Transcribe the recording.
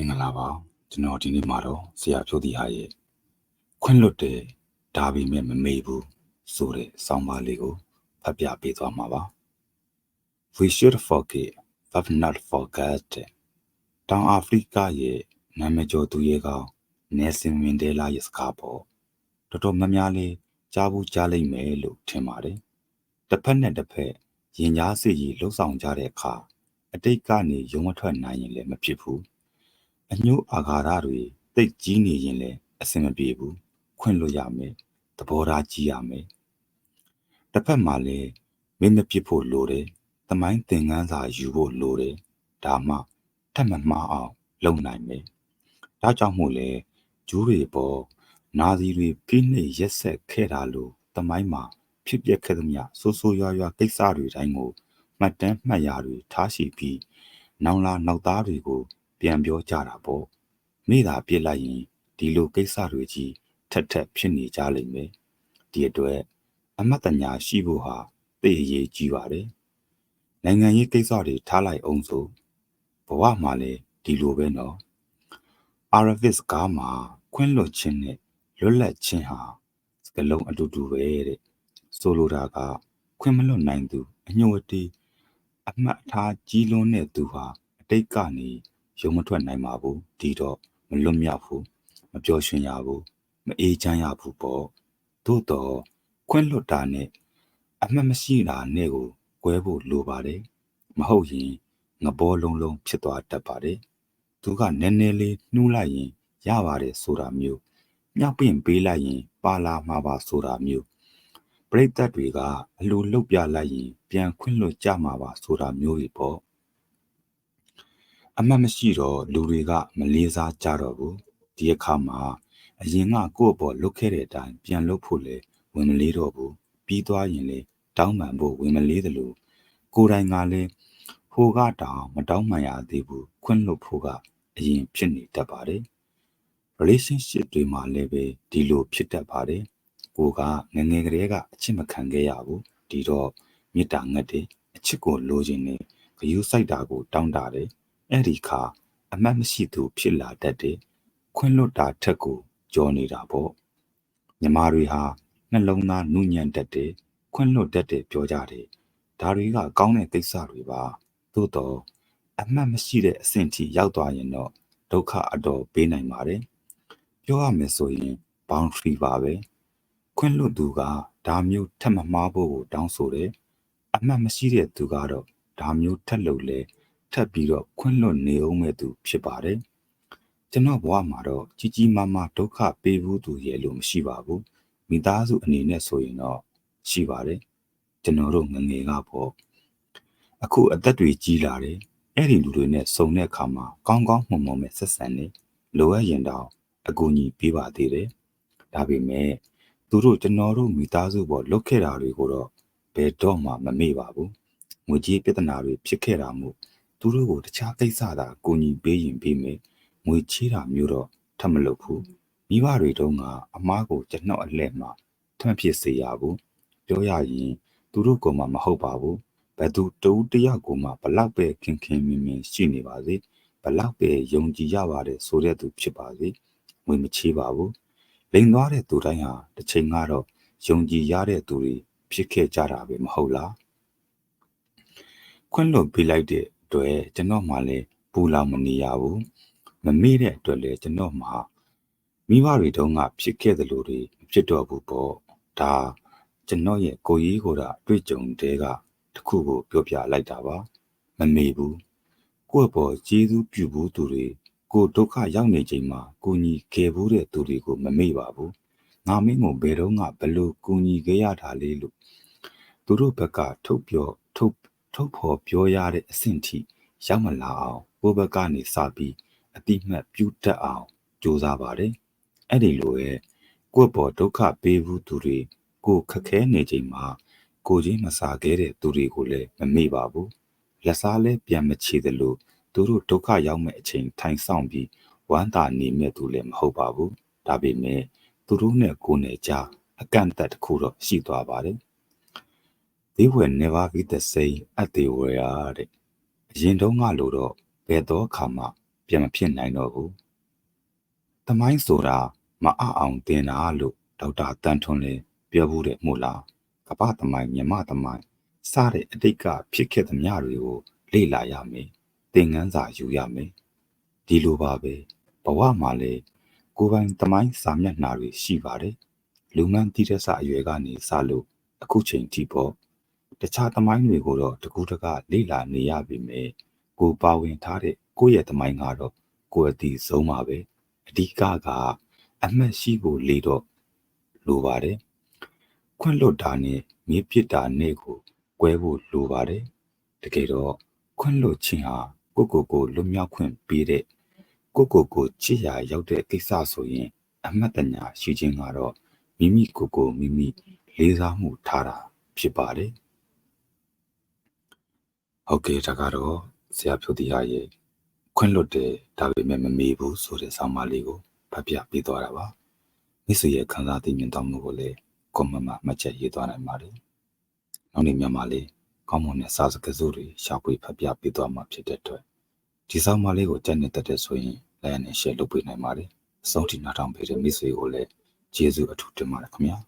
င်္ဂလာပါကျွန်တော်ဒီနေ့မှာတော့ဆရာဖြိုးတီဟာရဲ့ခွင့်လွတ်တယ်ဒါပေမဲ့မမေ့ဘူးဆိုတဲ့ဆောင်းပါးလေးကိုဖတ်ပြပေးသွားမှာပါ We should forget but not forget တောင်အာဖရိကရဲ့နာမည်ကျော်သူရဲ့ကောင်နယ်ဆင်မင်ဒဲလာရဲ့စကားပေါ်တော်တော်များများလေးကြားဘူးကြားလိမ့်မယ်လို့ထင်ပါတယ်တစ်ဖက်နဲ့တစ်ဖက်ရင်ကြားစစ်ကြီးလှုပ်ဆောင်ကြတဲ့အခါအတိတ်ကနေရုံမထွက်နိုင်ရင်လည်းမဖြစ်ဘူး အညှို့အာဃာတတွေတိတ်ကြီးနေရင်လည်းအဆင်မပြေဘူးခွင့်လို့ရမယ်သဘောထားကြီးရမယ်တစ်ဖက်မှာလည်းမင်းမဖြစ်ဖို့လိုတယ်သမိုင်းသင်ခန်းစာယူဖို့လိုတယ်ဒါမှထပ်မမှားအောင်လုပ်နိုင်မယ်ဒါကြောင့်မို့လဲဂျူးတွေပေါ်နာဇီတွေဖိနှိပ်ရက်ဆက်ခဲ့တာလို့သမိုင်းမှာဖြစ်ပျက်ခဲ့သမျှဆိုးဆိုးရွားရွားကိစ္စတွေတိုင်းကိုမှတ်တမ်းမှတ်ရာတွေထားရှိပြီးနောင်လာနောက်သားတွေကို ပြန်ပြောကြတာပေါ့မိသာပြစ်လိုက်ရင်ဒီလိုကိစ္စတွေကြီးထက်ထက်ဖြစ်နေကြလိမ့်မယ်ဒီအတွက်အမတ်တညာရှိဖို့ဟာသိအရေးကြီးပါတယ်နိုင်ငံရေးကိစ္စတွေထားလိုက်အောင်ဆိုဘဝမှာလည်းဒီလိုပဲနော်အာရဗစ်ကားမှာခွင့်လွတ်ခြင်းနဲ့လွတ်လပ်ခြင်းဟာစကလုံးအတူတူပဲတဲ့ဆိုလိုတာကခွင့်မလွတ်နိုင်သူအညှို့အတေးအမှတ်အထားကြီးလွန်းတဲ့သူဟာအတိတ်ကနေ ရုံမထွက်နိုင်ပါဘူးဒီတော့မလွတ်မြောက်ဘူးမပျော်ရွှင်ရဘူးမအေးချမ်းရဘူးပေါ့သို့တော့ခွင့်လွတ်တာနဲ့အမှတ်မရှိတာနဲ့ကိုကွဲဖို့လိုပါတယ်မဟုတ်ရင်ငဘောလုံးလုံးဖြစ်သွားတတ်ပါတယ်သူကနည်းနည်းလေးနှူးလိုက်ရင်ရပါတယ်ဆိုတာမျိုးမြောက်ပင့်ပေးလိုက်ရင် ပါလာမှာပါဆိုတာမျိုးပရိသတ်တွေကအလိုလုတ်ပြလိုက်ရင် ပြန်ခွင့်လွတ်ကြမှာပါဆိုတာမျိုးတွေပေါ့ အမှတ်မရှိတော့လူတွေကမလေးစားကြတော့ဘူးဒီအခါမှာအရင်ကကိုယ့်အပေါ်လုတ်ခဲ့တဲ့အတိုင်းပြန်လုတ်ဖို့လေဝင်မလေးတော့ဘူးပြီးသွားရင်လေတောင်းပန်ဖို့ဝင်မလေးသလိုကိုယ်တိုင်ကလည်းဟိုကတောင်မတောင်းမှန်ရသေးဘူးခွင့်လွတ်ဖို့ကအရင်ဖြစ်နေတတ်ပါတယ် relationship တွေမှာလည်းပဲဒီလိုဖြစ်တတ်ပါတယ်ကိုကငငယ်ကလေးကအချစ်မခံခဲ့ရဘူးဒီတော့မေတ္တာငတ်တယ်အချစ်ကိုလိုချင်နေဂယုစိုက်တာကိုတောင်းတာတယ် အဲ့ဒီခါအမတ်မရှိသူဖြစ်လာတတ်တယ်ခွင့်လွတ်တာထက်ကိုကြောနေတာပေါ့ညီမတွေဟာနှလုံးသားနုညံ့တတ်တယ်ခွင့်လွတ်တတ်တယ်ပြောကြတယ်ဒါတွေကကောင်းတဲ့ကိစ္စတွေပါသို့တော့အမှတ်မရှိတဲ့အဆင့်ထိရောက်သွားရင်တော့ဒုက္ခအတော်ပေးနိုင်ပါတယ်ပြောရမယ်ဆိုရင် boundary ပါပဲခွင့်လွတ်သူကဒါမျိုးထပ်မမှားဖို့ကိုတောင်းဆိုတယ်အမှတ်မရှိတဲ့သူကတော့ဒါမျိုးထက်လို့လဲ ထပ်ပြီးတော့ခွင့်လွတ်နေအောင်မဲ့သူဖြစ်ပါတယ်ကျွန်တော်ဘဝမှာတော့ကြီးကြီးမားမားဒုက္ခပေးဘူးသူရဲ့လို့မရှိပါဘူးမိသားစုအနေနဲ့ဆိုရင်တော့ရှိပါတယ်ကျွန်တော်တို့ငငယ်ကပေါ့အခုအသက်တွေကြီးလာတယ်အဲ့ဒီလူတွေနဲ့စုံတဲ့အခါမှာကောင်းကောင်းမွန်မွန်ပဲဆက်ဆံနေလိုအပ်ရင်တော့အကူအညီပေးပါသေးတယ်ဒါပေမဲ့သူတို့ကျွန်တော်တို့မိသားစုပေါ်လုတ်ခဲ့တာတွေကိုတော့ဘယ်တော့မှမမေ့ပါဘူးငွေကြေးပြဿနာတွေဖြစ်ခဲ့တာမို့ သူတို့ကိုတခြားကိစ္စသာအကူအညီပေးရင်ပေးမယ်ငွေချေးတာမျိုးတော့ထပ်မလုပ်ဘူးမိဘတွေတုန်းကအမားကိုကျွန်တော်အလှည့်မှာထပ်ဖြစ်စေရဘူးပြောရရင်သူတို့ကမှမဟုတ်ပါဘူးဘယ်သူတူတယောက်ကိုမှဘလောက်ပဲခင်ခင်မင်မင်ရှိနေပါစေဘလောက်ပဲယုံကြည်ရပါတယ်ဆိုတဲ့သူဖြစ်ပါစေငွေမချေးပါဘူးလိန်သွားတဲ့သူတိုင်းဟာတစ်ချိန်ကတော့ယုံကြည်ရတဲ့သူတွေဖြစ်ခဲ့ကြတာပဲမဟုတ်လားခွင့်လွတ်ပေးလိုက်တဲ့ အတွက်ကျွန်တော်မှလည်းပူလောင်မနေရဘူးမမေ့တဲ့အတွက်လည်းကျွန်တော်မှမိဘတွေတုန်းကဖြစ်ခဲ့သလိုတွေဖြစ်တော့ဘူးပေါ့ဒါကျွန်တော်ရဲ့ကိုကြီးကိုယ်တာတွေ့ကြုံတဲ့ကတခုကိုပြောပြလိုက်တာပါမမေ့ဘူးကိုယ့်ဘောကျေးဇူးပြုဘူးသူတွေကိုဒုက္ခရောက်နေချိန်မှာကိုညီခဲ့ဘူးတဲ့သူတွေကိုမမေ့ပါဘူးငါမင်းကိုဘယ်တော့မှဘလို့ကိုညီခဲ့ရတာလေလို့သူတို့ဘက်ကထုတ်ပြောထုတ် ထုတ်ဖော်ပြောရတဲ့အဆင့်ထိရောက်မလာအောင်ကိုယ့်ဘက်ကနေစပြီးအတိမတ်ပြုတတ်အောင်ကြိုးစားပါတယ်အဲ့ဒီလိုရဲ့ကိုယ့်ဘောဒုက္ခပေးဘူးသူတွေကိုခက်ခဲနေချိန်မှာကိုချင်းမစားခဲ့တဲ့သူတွေကိုလည်းမမေ့ပါဘူးလက်စားလဲပြန်မချေသလိုသူတို့ဒုက္ခရောက်မဲ့အချိန်ထိုင်ဆောင်ပြီးဝမ်းသာနေမဲ့သူလည်းမဟုတ်ပါဘူးဒါပေမဲ့သူတို့နဲ့ကိုယ်နဲ့ကြားအကန့်အသတ်တစ်ခုတော့ရှိသွားပါတယ် They were never be the same at they were တဲ့အရင်တုန်းကလို့တော့ဘယ်တော့အခါမှပြန်မဖြစ်နိုင်တော့ဘူး။တမိုင်းဆိုတာမအအောင်တင်တာလို့ဒေါက်တာတန်ထွန်းလည်းပြောဘူးတယ်မို့လား။ကပ္ပတမိုင်းမြမတမိုင်းစတဲ့အတိတ်ကဖြစ်ခဲ့သမျှတွေကိုလေ့လာရမယ်။သင်ခန်းစာယူရမယ်။ဒီလိုပါပဲဘဝမှာလည်းကိုယ်ပိုင်တမိုင်းစာမျက်နှာတွေရှိပါတယ်။လူမှန်တိတဲ့စာအရွယ်ကနေစလို့အခုချိန်ထိပေါ့ တခြားသမိုင်းတွေကိုတော့တကူတကလေ့လာနေရပြီမယ်ကိုပါဝင်ထားတဲ့ကိုယ့်ရဲ့သမိုင်းကတော့ကိုယ်အတီဆုံးပါပဲအဓိကကအမှတ်ရှိဖို့လေတော့လိုပါတယ်ခွင့်လွတ်တာနဲ့မြေပစ်တာနဲ့ကိုကွဲဖို့လိုပါတယ်တကယ်တော့ခွင့်လွတ်ခြင်းဟာကိုကိုကိုလွတ်မြောက်ခွင့်ပေးတဲ့ကိုကိုကိုချစ်ရာရောက်တဲ့ကိစ္စဆိုရင် အမှတ်တညာရှိခြင်းကတော့မိမိကိုကိုမိမိလေးစားမှုထားတာဖြစ်ပါတယ် ဟုတ်ကဲ့ဒါကတော့ဆရာဖြိုတီဟာရဲ့ခွင့်လွတ်တယ်ဒါပေမဲ့မမေ့ဘူးဆိုတဲ့ဆောင်းပါးလေးကိုဖတ်ပြပေးသွားတာပါမိတ်ဆွေရဲ့ခံစားသိမြင်တော်မူကိုလည်းကွန်မန့်မှာမှတ်ချက်ရေးသွားနိုင်ပါတယ်နောက်နေ့မြန်မာလေးကောင်းမွန်တဲ့စာစကားစုတွေရှာဖွေဖတ်ပြပေးသွားမှာဖြစ်တဲ့အတွက်ဒီဆောင်းပါးလေးကိုကြက်နေတတ်တဲ့ဆိုရင်လည်းနဲ့ share လုပ်ပေးနိုင်ပါတယ်အဆုံးထိနားထောင်ပေးတဲ့မိတ်ဆွေကိုလည်းကျေးဇူးအထူးတင်ပါတယ်ခင်ဗျာ